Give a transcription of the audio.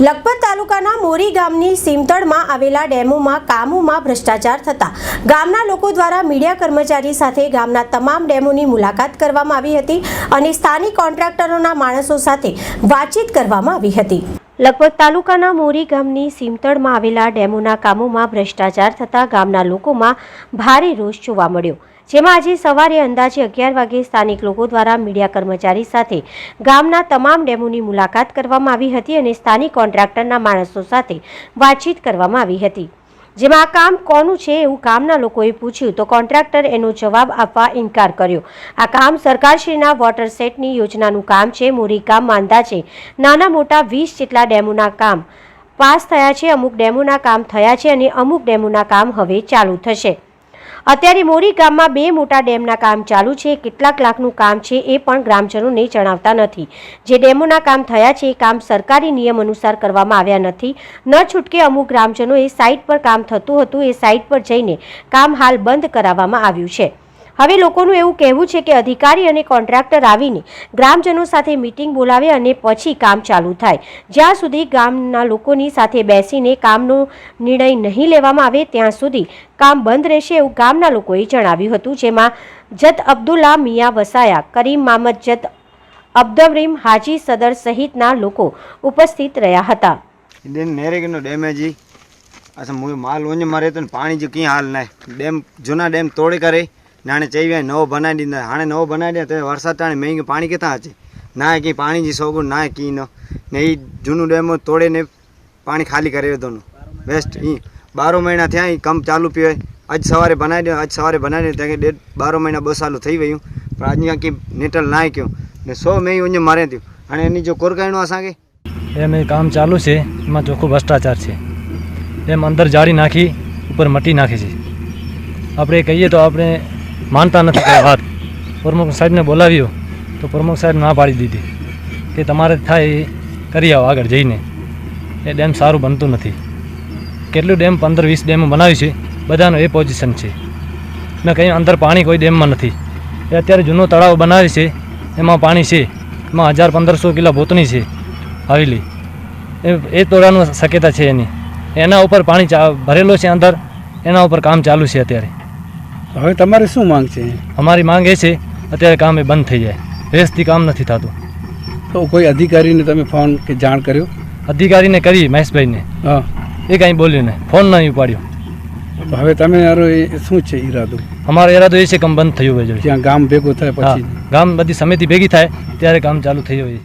લખપત તાલુકાના મોરી ગામની સીમતળમાં આવેલા ડેમોમાં કામોમાં ભ્રષ્ટાચાર થતા ગામના લોકો દ્વારા મીડિયા કર્મચારી સાથે ગામના તમામ ડેમોની મુલાકાત કરવામાં આવી હતી અને સ્થાનિક કોન્ટ્રાક્ટરોના માણસો સાથે વાતચીત કરવામાં આવી હતી. લખપત તાલુકાના મોરી ગામની સીમતળમાં આવેલા ડેમોના કામોમાં ભ્રષ્ટાચાર થતા ગામના લોકોમાં ભારે રોષ જોવા મળ્યો. જેમાં આજે સવારે અંદાજે અગિયાર વાગે સ્થાનિક લોકો દ્વારા મીડિયા કર્મચારી સાથે ગામના તમામ ડેમોની મુલાકાત કરવામાં આવી હતી અને સ્થાનિક કોન્ટ્રાક્ટરના માણસો સાથે વાતચીત કરવામાં આવી હતી. જેમાં આ કામ કોનું છે એવું ગામના લોકોએ પૂછ્યું તો કોન્ટ્રાક્ટર એનો જવાબ આપવા ઇનકાર કર્યો. આ કામ સરકારશ્રીના વોટર સેટની યોજનાનું કામ છે. મોરી ગામમાં અંદાજે નાના મોટા વીસ જેટલા ડેમોના કામ પાસ થયા છે. અમુક ડેમોના કામ થયા છે અને અમુક ડેમોના કામ હવે ચાલુ થશે. અત્યારે મોરી ગામમાં બે મોટા ડેમના કામ ચાલુ છે. કેટલાક લાખનું કામ છે એ પણ ગ્રામજનોને જણાવતા નથી. જે ડેમોના કામ થયા છે એ કામ સરકારી નિયમ અનુસાર કરવામાં આવ્યા નથી. ન છૂટકે અમુક ગ્રામજનોએ સાઇટ પર કામ થતું હતું. એ સાઇટ પર જઈને કામ હાલ બંધ કરાવવામાં આવ્યું છે. હવે લોકોનું એવું કહેવું છે કે અધિકારી અને કોન્ટ્રાક્ટર આવીને ગ્રામજનો સાથે મિટિંગ બોલાવે અને પછી કામ ચાલુ થાય. જ્યાં સુધી ગામના લોકોની સાથે બેસીને કામનો નિર્ણય નહીં લેવામાં આવે, ત્યાં સુધી કામ બંધ રહેશે એવું ગામના લોકોએ જણાવ્યું હતું, જેમાં જત અબ્દુલ્લા મિયા વસાયા, કરીમ મામદ જત અબ્દમરીમ હાજી સદર સહિતના લોકો ઉપસ્થિત રહ્યા હતા. પાણી જ ક્યાં હાલ નાય. ડેમ, જૂના ડેમ તોડી કરે ತೋಡಿ करे નાણે ચૈવ્યા નવો બનાવી દીધા હાણે નવો બનાવી તો વરસાદ ટાણે મહેંગી પાણી કેતા છે ના કી પાણી જી સોગું ના કી નો ને એ જૂનું ડેમ તોડે ને પાણી ખાલી કરી દોનું બેસ્ટ ઈ બારો મહિના થયા ઈ કમ ચાલુ પીવે આજ સવારે બનાવી દે આજ સવારે બનાવી દે ત્યાં કે ડેઢ બારો મહિના બસ ચાલુ થઈ ગયું પણ આજની કી નેટલ ના કયો ને સો મેં ઊંજે મારે થયું અને એની જો કોરકાઈનું અસાંગે એમ એ કામ ચાલુ છે એમાં ચોખ્ખો ભ્રષ્ટાચાર છે એમ અંદર જાળી નાખી ઉપર મટી નાખે છે આપણે કહીએ તો આપણે માનતા નથી કોઈ વાત પ્રમુખ સાહેબને બોલાવ્યો તો પ્રમુખ સાહેબ ના પાડી દીધી. કે તમારે થાય એ કરી આવો આગળ જઈને. એ ડેમ સારું બનતું નથી. કેટલું ડેમ પંદર વીસ ડેમ બનાવ્યું છે, બધાનો એ પોઝિશન છે. ને કંઈ અંદર પાણી કોઈ ડેમમાં નથી. એ અત્યારે જૂનો તળાવ બનાવે છે, એમાં પાણી છે. એમાં હજાર પંદરસો કિલો ભૂતની છે, હવેલી. એ એ તોડવાનું શક્યતા છે એની. એના ઉપર પાણી ચા, ભરેલો છે અંદર. એના ઉપર કામ ચાલુ છે અત્યારે. હવે તમારે શું માંગ છે? અમારી માંગ એ છે અત્યારે કામ એ બંધ થઈ જાય. રેસથી કામ નથી થતું. તો કોઈ અધિકારીને તમે ફોન કે જાણ કર્યો? અધિકારીને કરી મહેશભાઈને. હા. એ કાંઈ બોલ્યું ને ફોન નહીં ઉપાડ્યો. તો હવે તમે યારો એ શું છે ઈરાદો? અમારો ઈરાદો એ છે કામ બંધ થયું હોય જોઈએ જ્યાં ગામ ભેગું થાય પછી. ગામ બધી સમિતિ ભેગી થાય ત્યારે કામ ચાલુ થઈ હોય.